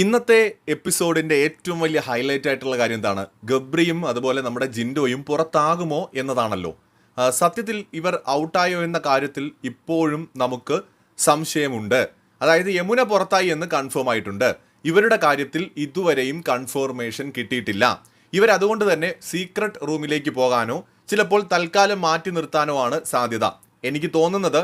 ഇന്നത്തെ എപ്പിസോഡിന്റെ ഏറ്റവും വലിയ ഹൈലൈറ്റ് ആയിട്ടുള്ള കാര്യം എന്താണ്? ഗബ്രിയും അതുപോലെ നമ്മുടെ ജിൻഡോയും പുറത്താകുമോ എന്നതാണല്ലോ. സത്യത്തിൽ ഇവർ ഔട്ടായോ എന്ന കാര്യത്തിൽ ഇപ്പോഴും നമുക്ക് സംശയമുണ്ട്. അതായത് യമുന പുറത്തായി എന്ന് കൺഫേം ആയിട്ടുണ്ട്. ഇവരുടെ കാര്യത്തിൽ ഇതുവരെയും കൺഫർമേഷൻ കിട്ടിയിട്ടില്ല. ഇവരതുകൊണ്ട് തന്നെ സീക്രട്ട് റൂമിലേക്ക് പോകാനോ ചിലപ്പോൾ തൽക്കാലം മാറ്റി നിർത്താനോ ആണ് സാധ്യത. എനിക്ക് തോന്നുന്നത്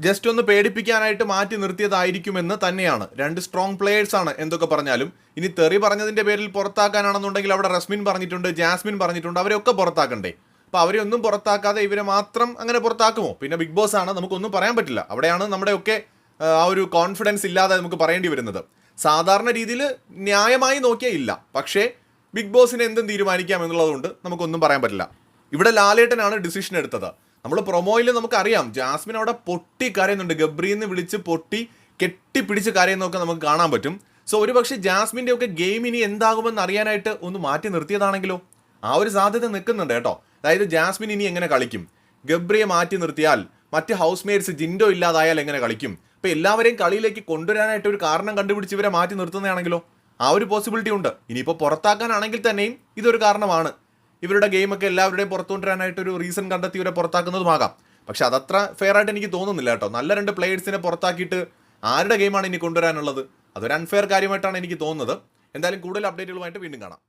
ജസ്റ്റ് ഒന്ന് പേടിപ്പിക്കാനായിട്ട് മാറ്റി നിർത്തിയതായിരിക്കുമെന്ന് തന്നെയാണ്. രണ്ട് സ്ട്രോങ് പ്ലേയേഴ്സ് ആണ് എന്തൊക്കെ പറഞ്ഞാലും. ഇനി തെറി പറഞ്ഞതിന്റെ പേരിൽ പുറത്താക്കാനാണെന്നുണ്ടെങ്കിൽ അവിടെ റസ്മിൻ പറഞ്ഞിട്ടുണ്ട് ജാസ്മിൻ പറഞ്ഞിട്ടുണ്ട് അവരെയൊക്കെ പുറത്താക്കണ്ടേ. അപ്പോൾ അവരെ ഒന്നും പുറത്താക്കാതെ ഇവരെ മാത്രം അങ്ങനെ പുറത്താക്കുമോ? പിന്നെ ബിഗ് ബോസ് ആണ് നമുക്കൊന്നും പറയാൻ പറ്റില്ല. അവിടെയാണ് നമ്മുടെയൊക്കെ ആ, ഒരു കോൺഫിഡൻസ് ഇല്ലാതെ നമുക്ക് പറയേണ്ടി വരുന്നത്. സാധാരണ രീതിയിൽ ന്യായമായി നോക്കിയാൽ ഇല്ല. പക്ഷേ ബിഗ് ബോസിനെ എന്തും തീരുമാനിക്കാം എന്നുള്ളതുകൊണ്ട് നമുക്കൊന്നും പറയാൻ പറ്റില്ല. ഇവിടെ ലാലേട്ടനാണ് ഡിസിഷൻ എടുത്തത്. നമ്മൾ പ്രൊമോയിൽ നമുക്കറിയാം. ജാസ്മിൻ അവിടെ പൊട്ടി കരയുന്നുണ്ട്. ഗബ്രിന്ന് വിളിച്ച് പൊട്ടി കെട്ടിപ്പിടിച്ച് കരയുന്നൊക്കെ നമുക്ക് കാണാൻ പറ്റും. സോ ഒരു പക്ഷേ ജാസ്മിന്റെ ഒക്കെ ഗെയിം ഇനി എന്താകുമെന്ന് അറിയാനായിട്ട് ഒന്ന് മാറ്റി നിർത്തിയതാണെങ്കിലോ? ആ ഒരു സാധ്യത നിൽക്കുന്നുണ്ട് കേട്ടോ. അതായത് ജാസ്മിൻ ഇനി എങ്ങനെ കളിക്കും? ഗബ്രിയെ മാറ്റി നിർത്തിയാൽ മറ്റ് ഹൗസ് മേറ്റ്സ് ജിൻഡോ ഇല്ലാതായാൽ എങ്ങനെ കളിക്കും? അപ്പോൾ എല്ലാവരെയും കളിയിലേക്ക് കൊണ്ടുവരാനായിട്ട് ഒരു കാരണം കണ്ടുപിടിച്ച് ഇവരെ മാറ്റി നിർത്തുന്നതാണെങ്കിലോ? ആ ഒരു പോസിബിലിറ്റി ഉണ്ട്. ഇനിയിപ്പോൾ പുറത്താക്കാനാണെങ്കിൽ തന്നെയും ഇതൊരു കാരണമാണ്. ഇവരുടെ ഗെയിമൊക്കെ എല്ലാവരുടെയും പുറത്തുകൊണ്ടുവരാനായിട്ട് ഒരു റീസൺ കണ്ടെത്തി ഇവരെ പുറത്താക്കുന്നതുമാകാം. പക്ഷെ അതത്ര ഫെയർ ആയിട്ട് എനിക്ക് തോന്നുന്നില്ല കേട്ടോ. നല്ല രണ്ട് പ്ലേയേഴ്സിനെ പുറത്താക്കിയിട്ട് ആരുടെ ഗെയിമാണ് ഇനി കൊണ്ടുവരാനുള്ളത്? അതൊരു അൺഫെയർ കാര്യമായിട്ടാണ് എനിക്ക് തോന്നുന്നത്. എന്തായാലും കൂടുതൽ അപ്ഡേറ്റുകളുമായിട്ട് വീണ്ടും കാണാം.